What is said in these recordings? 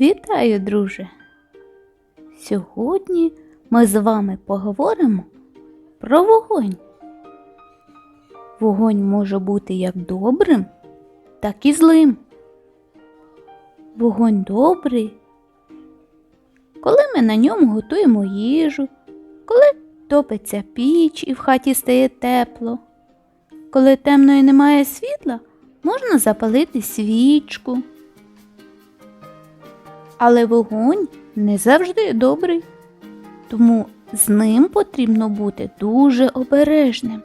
Вітаю, друже! Сьогодні ми з вами поговоримо про вогонь. Вогонь може бути як добрим, так і злим. Вогонь добрий, коли ми на ньому готуємо їжу, коли топиться піч і в хаті стає тепло. Коли темно і немає світла, можна запалити свічку. Але вогонь не завжди добрий, тому з ним потрібно бути дуже обережним.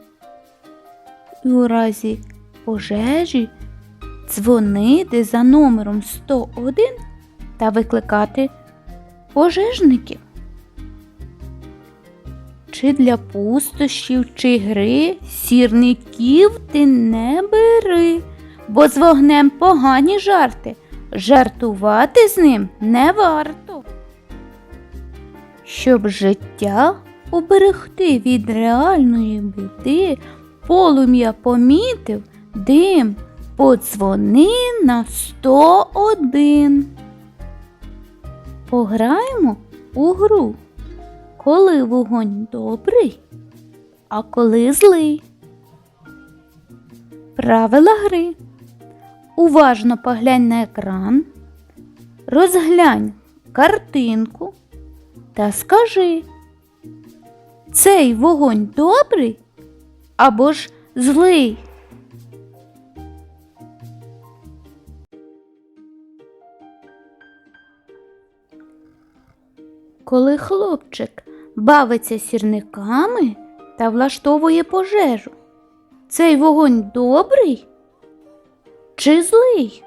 І у разі пожежі дзвонити за номером 101 та викликати пожежників. Чи для пустощів, чи гри сірників ти не бери, бо з вогнем погані жарти. Жартувати з ним не варто. Щоб життя уберегти від реальної біди, полум'я помітив дим, подзвони на 101. Пограємо у гру, коли вогонь добрий, а коли злий. Правила гри. Уважно поглянь на екран, розглянь картинку та скажи, цей вогонь добрий або ж злий? Коли хлопчик бавиться сірниками та влаштовує пожежу, цей вогонь добрий? Чи злий?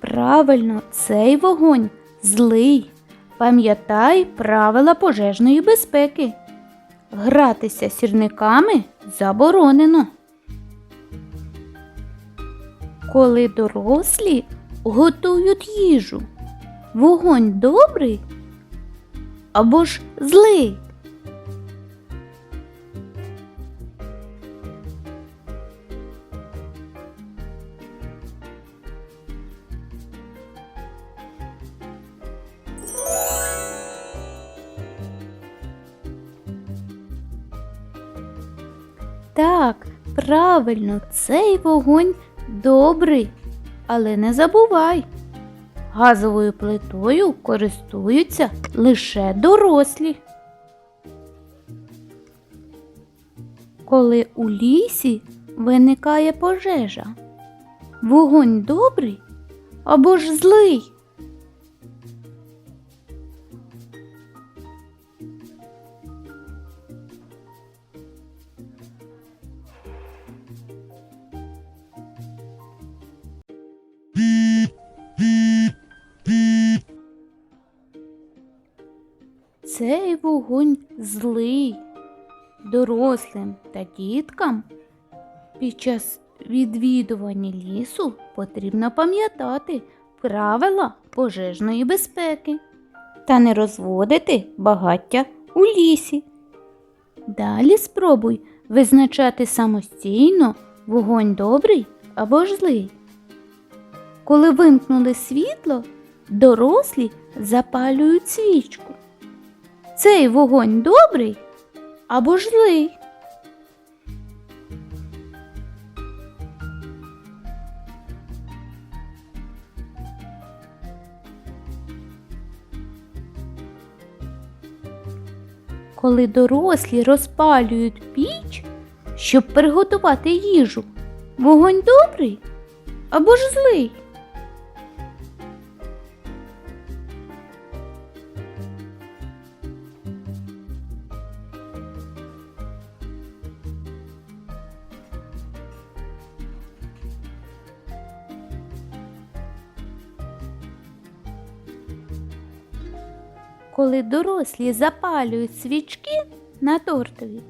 Правильно, цей вогонь злий. Пам'ятай правила пожежної безпеки. Гратися сірниками заборонено. Коли дорослі готують їжу, вогонь добрий або ж злий. Так, правильно, цей вогонь добрий, але не забувай. Газовою плитою користуються лише дорослі. Коли у лісі виникає пожежа, вогонь добрий або ж злий. Вогонь злий. Дорослим та діткам під час відвідування лісу потрібно пам'ятати правила пожежної безпеки та не розводити багаття у лісі. Далі спробуй визначати самостійно вогонь добрий або ж злий. Коли вимкнули світло, дорослі запалюють свічку. Цей вогонь добрий або ж злий? Коли дорослі розпалюють піч, щоб приготувати їжу, вогонь добрий або ж злий? коли дорослі запалюють свічки на тортові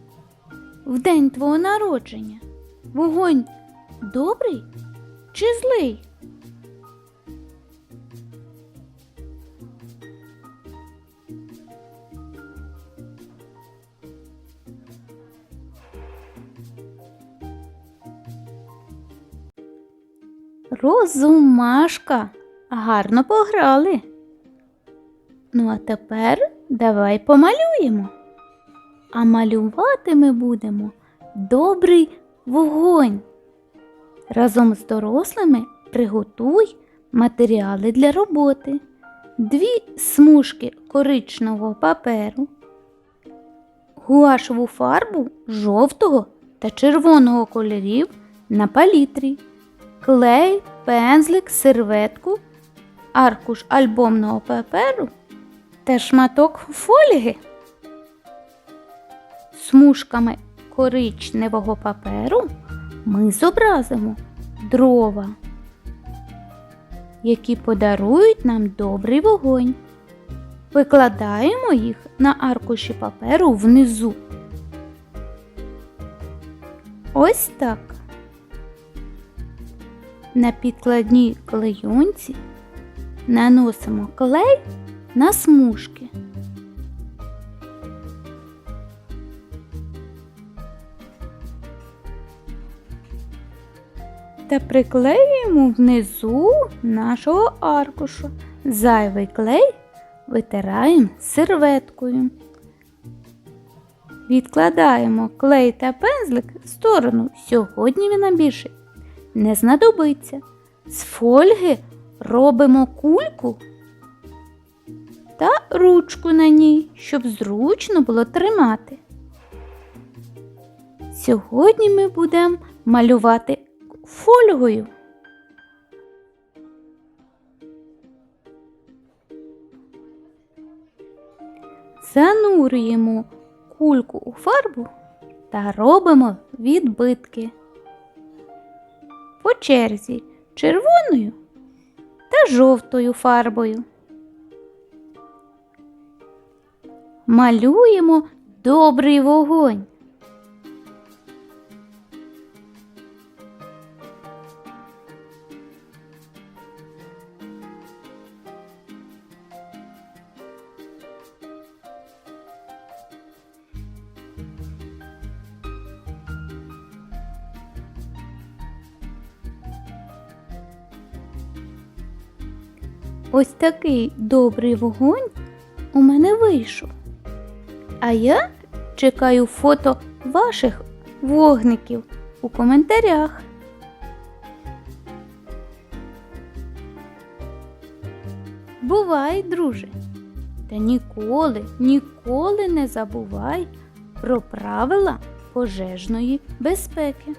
в день твого народження? Вогонь добрий чи злий? Розумашка, гарно пограли. Ну, а тепер давай помалюємо. А малювати ми будемо добрий вогонь. Разом з дорослими приготуй матеріали для роботи, дві смужки коричневого паперу, гуашеву фарбу жовтого та червоного кольорів на палітрі, клей, пензлик, серветку, аркуш альбомного паперу та шматок фольги. Смужками коричневого паперу ми зобразимо дрова, які подарують нам добрий вогонь. Викладаємо їх на аркуші паперу внизу. Ось так. На підкладній клейонці наносимо клей на смужки. Та приклеюємо внизу нашого аркушу. Зайвий клей витираємо серветкою. Відкладаємо клей та пензлик в сторону. Сьогодні він нам більше не знадобиться. З фольги робимо кульку та ручку на ній, щоб зручно було тримати. Сьогодні ми будемо малювати фольгою. Занурюємо кульку у фарбу та робимо відбитки. По черзі червоною та жовтою фарбою. Малюємо добрий вогонь. Ось такий добрий вогонь у мене вийшов. А я чекаю фото ваших вогників у коментарях. Бувай, друже, та ніколи, ніколи не забувай про правила пожежної безпеки.